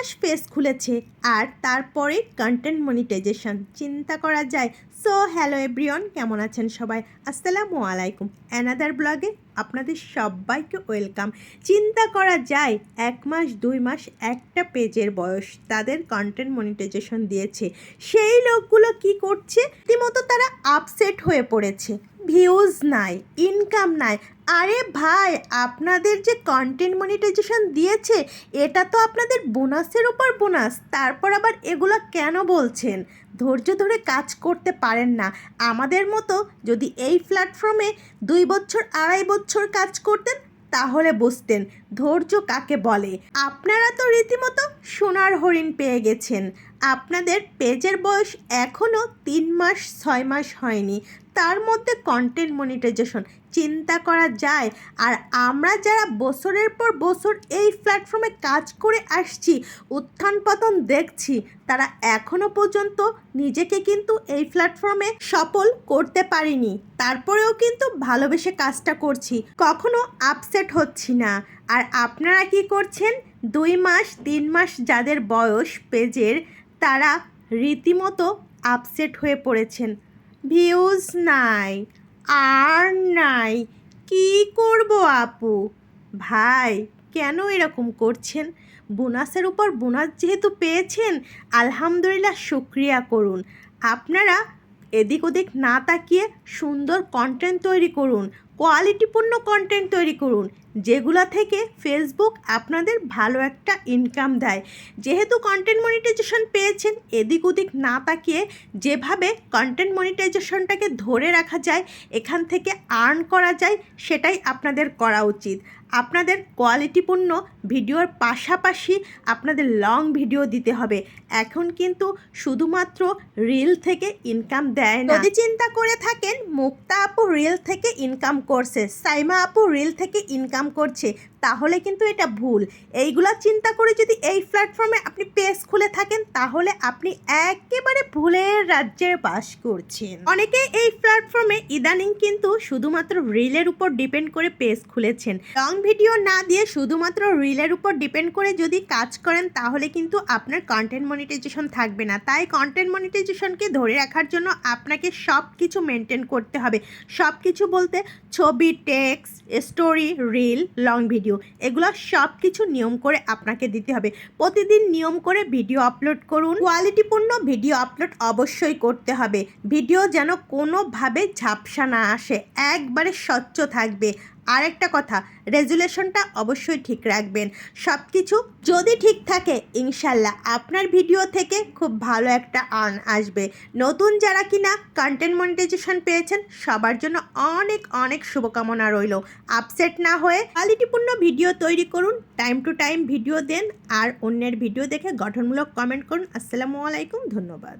মাস page খুলেছে। আর তারপরে content monetization চিন্তা করা যায়। সো হ্যালো এভরিওয়ান কেমন আছেন সবাই? আসসালামু আলাইকুম। অ্যানাদার ব্লগে আপনাদের সবাইকে ওয়েলকাম চিন্তা করা যায়, এক মাস, দুই মাস, একটা পেজের বয়স তাদের কন্টেন্ট মনিটাইজেশন দিয়েছে। সেই লোকগুলো কি করছে? রীতিমতো তারা আপসেট হয়ে পড়েছে। ভিউজ নাই ইনকাম নাই। আরে ভাই, আপনাদের যে কন্টেন্ট মনিটাইজেশন দিয়েছে, এটা তো আপনাদের বোনাসের উপর বোনাস তারপর আবার এগুলো কেন বলছেন? ধৈর্য ধরে কাজ করতে পারেন না। আমাদের মতো যদি এই প্ল্যাটফর্মে দুই বছর, আড়াই বছর কাজ করতেন, তাহলে বুঝতেন ধৈর্য কাকে বলে? আপনারা তো রীতিমতো সোনার হরিণ পেয়ে গেছেন। আপনাদের পেজের বয়স এখনও তিন মাস, ছয় মাস হয়নি। তার মধ্যে কন্টেন্ট মনিটাইজেশন চিন্তা করা যায়। আর আমরা যারা বছরের পর বছর এই প্ল্যাটফর্মে কাজ করে আসছি, উত্থান পতন দেখছি, তারা এখনও পর্যন্ত নিজেকে কিন্তু এই প্ল্যাটফর্মে সফল করতে পারিনি। তারপরেও কিন্তু ভালোবেসে কাজটা করছি। কখনো আপসেট হচ্ছি না। আর আপনারা কি করছেন? দুই মাস, তিন মাস যাদের বয়স পেজের, তারা রীতিমতো আপসেট হয়ে পড়েছেন। ভিউজ নাই, আর নাই, কি করব আপু? ভাই, কেন এরকম করছেন? বোনাসের উপর বোনাস যেহেতু পেয়েছেন, আলহামদুলিল্লাহ শুক্রিয়া করুন। আপনারা এদিক ওদিক না তাকিয়ে সুন্দর কন্টেন্ট তৈরি করুন। কোয়ালিটিপূর্ণ কন্টেন্ট তৈরি করুন, যেগুলো থেকে ফেসবুক আপনাদের ভালো একটা ইনকাম দেয়। যেহেতু কন্টেন্ট মনিটাইজেশন পেয়েছেন, এদিক ওদিক না তাকিয়ে যেভাবে কন্টেন্ট মনিটাইজেশনটাকে ধরে রাখা যায়, এখান থেকে আর্ন করা যায়, সেটাই আপনাদের করা উচিত। আপনাদের কোয়ালিটিপূর্ণ ভিডিওর পাশাপাশি আপনাদের লং ভিডিও দিতে হবে। এখন কিন্তু শুধুমাত্র রিল থেকে ইনকাম দেয় না। যদি চিন্তা করে থাকেন মুক্তা আপু রিল থেকে ইনকাম করছে সাইমা আপু রিল থেকে ইনকাম করছে তাহলে কিন্তু এটা ভুল। এইগুলা চিন্তা করে যদি এই প্ল্যাটফর্মে আপনি পেজ খুলে থাকেন তাহলে আপনি একেবারে ভুলের রাজ্যে বাস করছেন। অনেকে এই প্ল্যাটফর্মে ইদানিং কিন্তু শুধুমাত্র রিলের উপর ডিপেন্ড করে পেজ খুলেছেন। লং ভিডিও না দিয়ে শুধুমাত্র রিলের উপর ডিপেন্ড করে যদি কাজ করেন, তাহলে কিন্তু আপনার কন্টেন্ট মনিটাইজেশন থাকবে না। তাই কন্টেন্ট মনিটাইজেশনকে ধরে রাখার জন্য আপনাকে সব কিছু মেনটেন করতে হবে। সব কিছু বলতে ছবি text story reel long video এগুলো সব কিছু নিয়ম করে আপনাকে দিতে হবে। প্রতিদিন নিয়ম করে ভিডিও আপলোড করুন। কোয়ালিটিপূর্ণ ভিডিও আপলোড অবশ্যই করতে হবে। ভিডিও যেন কোনোভাবে ঝাপসা না আসে, একবারে স্বচ্ছ থাকবে। আরেকটা কথা, রেজুলেশনটা অবশ্যই ঠিক রাখবেন। সব কিছু যদি ঠিক থাকে, ইনশাল্লাহ আপনার ভিডিও থেকে খুব ভালো একটা আর্ন আসবে। নতুন যারা কিনা কন্টেন্ট মনিটাইজেশন পেয়েছেন, সবার জন্য অনেক অনেক শুভকামনা রইল। আপসেট না হয়ে কোয়ালিটিপূর্ণ ভিডিও তৈরি করুন টাইম টু টাইম ভিডিও দেন, আর অন্যের ভিডিও দেখে গঠনমূলক কমেন্ট করুন। আসসালামু আলাইকুম, ধন্যবাদ।